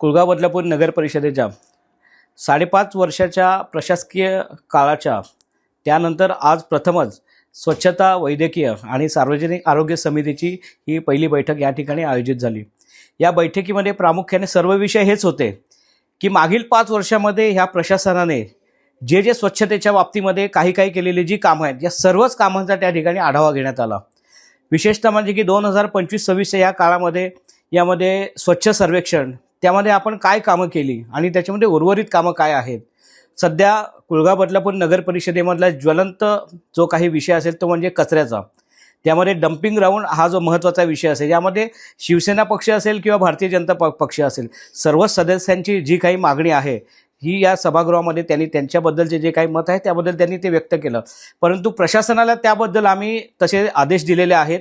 कुळगाव बदलापूर नगर परिषदेच्या साडेपाच वर्षाच्या प्रशासकीय काळाच्या त्यानंतर आज प्रथमच स्वच्छता वैद्यकीय आणि सार्वजनिक आरोग्य समितीची ही पहिली बैठक या ठिकाणी आयोजित झाली. या बैठकीमध्ये प्रामुख्याने सर्व विषय हेच होते की मागील पाच वर्षामध्ये ह्या प्रशासनाने जे जे स्वच्छतेच्या बाबतीमध्ये काही काही केलेली जी कामं आहेत या सर्वच कामांचा त्या ठिकाणी आढावा घेण्यात आला. विशेषतः म्हणजे की दोन हजार पंचवीस सव्वीसच्या या काळामध्ये यामध्ये स्वच्छ सर्वेक्षण त्यामध्ये आपण काय कामं केली आणि त्याच्यामध्ये उर्वरित कामं काय आहेत? सध्या कुळगाव बदलापूर नगर परिषदेमधला ज्वलंत जो काही विषय असेल तो म्हणजे कचऱ्याचा. त्यामध्ये डम्पिंग ग्राउंड हा जो महत्त्वाचा विषय असेल यामध्ये शिवसेना पक्ष असेल किंवा भारतीय जनता प पक्ष असेल सर्व सदस्यांची जी काही मागणी आहे ही या सभागृहामध्ये त्यांनी त्यांच्याबद्दलचे जे काही मत आहे त्याबद्दल त्यांनी ते व्यक्त केलं. परंतु प्रशासनाला त्याबद्दल आम्ही तसे आदेश दिलेले आहेत.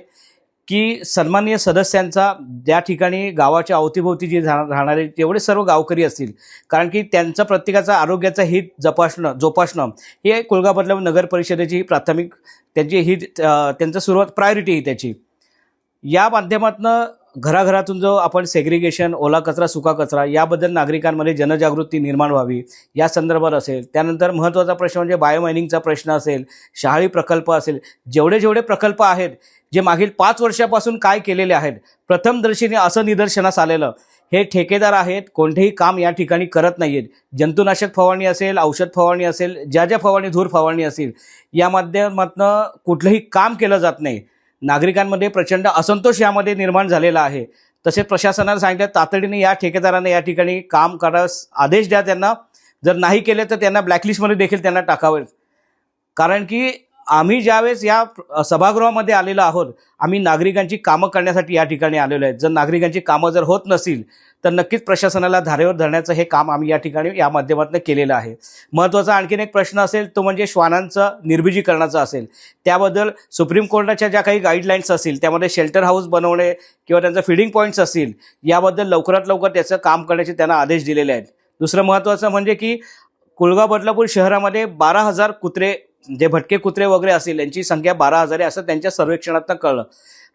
की सन्माननीय सदस्यांचा ज्या ठिकाणी गावाच्या अवतीभोवती जे राहणारे जेवढे सर्व गावकरी असतील. कारण की त्यांचं प्रत्येकाचं आरोग्याचं हित जपासणं जोपासणं हे कुळगाव बदलापूर नगर परिषदेची प्राथमिक त्यांची हित त्यांचं सुरुवात प्रायोरिटी ही त्याची. या माध्यमातनं घराघरातून जो आपण सेग्रिगेशन ओला कचरा सुका कचरा याबद्दल नागरिकांमध्ये जनजागृती निर्माण व्हावी या संदर्भात असेल. त्यानंतर महत्त्वाचा प्रश्न म्हणजे बायोमायनिंगचा प्रश्न असेल शहाळी प्रकल्प असेल. जेवढे जेवढे प्रकल्प आहेत जे मागील पाच वर्षापासून काय केलेले आहेत प्रथमदर्शीने असं निदर्शनास आलेलं. हे ठेकेदार आहेत कोणतेही काम या ठिकाणी करत नाही आहेत जंतुनाशक फवारणी असेल औषध फवारणी असेल ज्या ज्या फवारणी धूर फवारणी असेल या माध्यमातनं कुठलंही काम केलं जात नाही. नागरिकांमध्ये प्रचंड असंतोष यामध्ये निर्माण झालेला आहे. तसेच प्रशासनानं सांगितलं तातडीने या ठेकेदारांना या ठिकाणी काम करास आदेश द्या त्यांना. जर नाही केले तर त्यांना ब्लॅकलिस्टमध्ये देखील त्यांना टाकावे. कारण की आम्ही ज्यावेळेस या सभागृहामध्ये आलेलो आहोत आम्ही नागरिकांची कामं करण्यासाठी या ठिकाणी आलेलो आहेत जर नागरिकांची कामं जर होत नसतील तर नक्कीच प्रशासनाला धारेवर धरण्याचं हे काम आम्ही या ठिकाणी या माध्यमातून केलेलं आहे. महत्त्वाचा आणखीन एक प्रश्न असेल तो म्हणजे श्वानांचं निर्बीजीकरणाचं असेल. त्याबद्दल सुप्रीम कोर्टाच्या ज्या काही गाईडलाईन्स असतील त्यामध्ये शेल्टर हाऊस बनवणे किंवा त्यांचं फिडिंग पॉईंट्स असतील याबद्दल लवकरात लवकर त्याचं काम करण्याचे त्यांना आदेश दिलेले आहेत. दुसरं महत्त्वाचं म्हणजे की कुळगाव बदलापूर शहरामध्ये बारा हजार कुत्रे जे भटके कुत्रे वगैरे असतील यांची संख्या बारा हजार आहे असं त्यांच्या सर्वेक्षणातनं कळलं.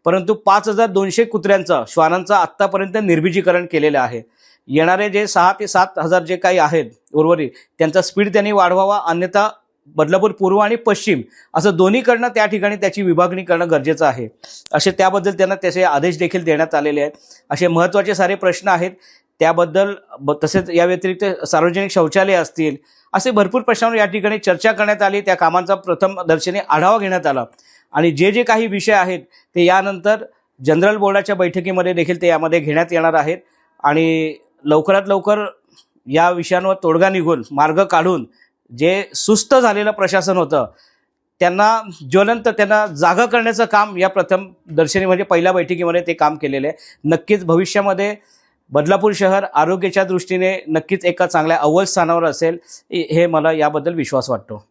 परंतु पाच हजार दोनशे कुत्र्यांचं श्वानांचं आत्तापर्यंत निर्बीजीकरण केलेलं आहे. येणारे जे सहा ते सात हजार जे काही आहेत उर्वरित त्यांचा स्पीड त्यांनी वाढवावा अन्यथा बदलापूर पूर्व आणि पश्चिम असं दोन्हीकडनं त्या ठिकाणी त्याची विभागणी करणं गरजेचं आहे. असे त्याबद्दल त्यांना त्याचे आदेश देखील देण्यात आलेले आहेत. असे महत्त्वाचे सारे प्रश्न आहेत. त्याबद्दल ब तसेच या व्यतिरिक्त सार्वजनिक शौचालय असतील असे भरपूर प्रश्नांवर या ठिकाणी चर्चा करण्यात आली. त्या कामांचा प्रथम दर्शनी आढावा घेण्यात आला. आणि जे जे काही विषय आहेत ते यानंतर जनरल बोर्डाच्या बैठकीमध्ये देखील ते यामध्ये घेण्यात येणार आहेत. आणि लवकरात लवकर या विषयांवर तोडगा निघून मार्ग काढून जे सुस्त झालेलं प्रशासन होतं त्यांना ज्वलंत त्यांना जागा करण्याचं काम या प्रथम दर्शनी म्हणजे पहिल्या बैठकीमध्ये ते काम केलेलं आहे. नक्कीच भविष्यामध्ये बदलापूर शहर आरोग्याच्या दृष्टीने नक्कीच एका चांगल्या अव्वल स्थानावर असेल. हे मला याबद्दल विश्वास वाटतो.